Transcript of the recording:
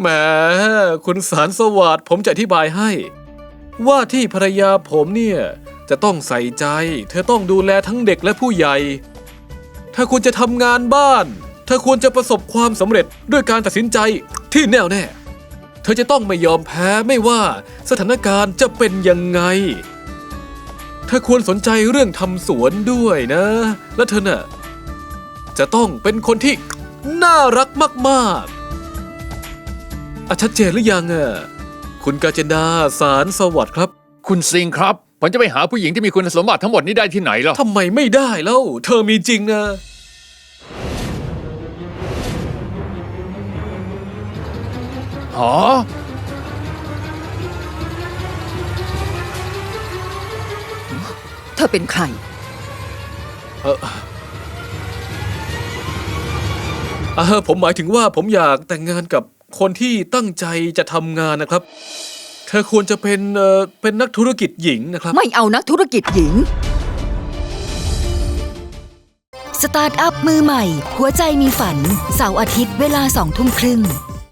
แหมคุณสารสวัสดิ์ผมจะอธิบายให้ ว่าที่ภรรยาผมเนี่ย จะต้องใส่ใจ เธอต้องดูแลทั้งเด็กและผู้ใหญ่ ถ้าคุณจะทำงานบ้าน เธอควรจะประสบความสำเร็จด้วยการตัดสินใจที่แน่วแน่ เธอจะต้องไม่ยอมแพ้ไม่ว่าสถานการณ์จะเป็นยังไง เธอควรสนใจเรื่องทำสวนด้วยนะ และเธอน่ะจะต้องเป็นคนที่น่ารักมาก ๆ อะชัดเจนหรือยังอะคุณกาญจนาสารสวัสดิ์ครับคุณซิงครับ ผมจะไปหาผู้หญิงที่มีคุณสมบัติทั้งหมดนี้ได้ที่ไหนล่ะทำไมไม่ได้แล้ว เธอมีจริงนะหอเธอเป็นใคร เออเออผมหมายถึงว่าผมอยากแต่งงานกับ คนที่ตั้งใจจะทำงานนะครับ เธอควรจะเป็นเออเป็นนักธุรกิจหญิงนะครับ ไม่เอานักธุรกิจหญิง สตาร์ทอัพมือใหม่ หัวใจมีฝัน เสาร์อาทิตย์เวลาสองทุ่มครึ่ง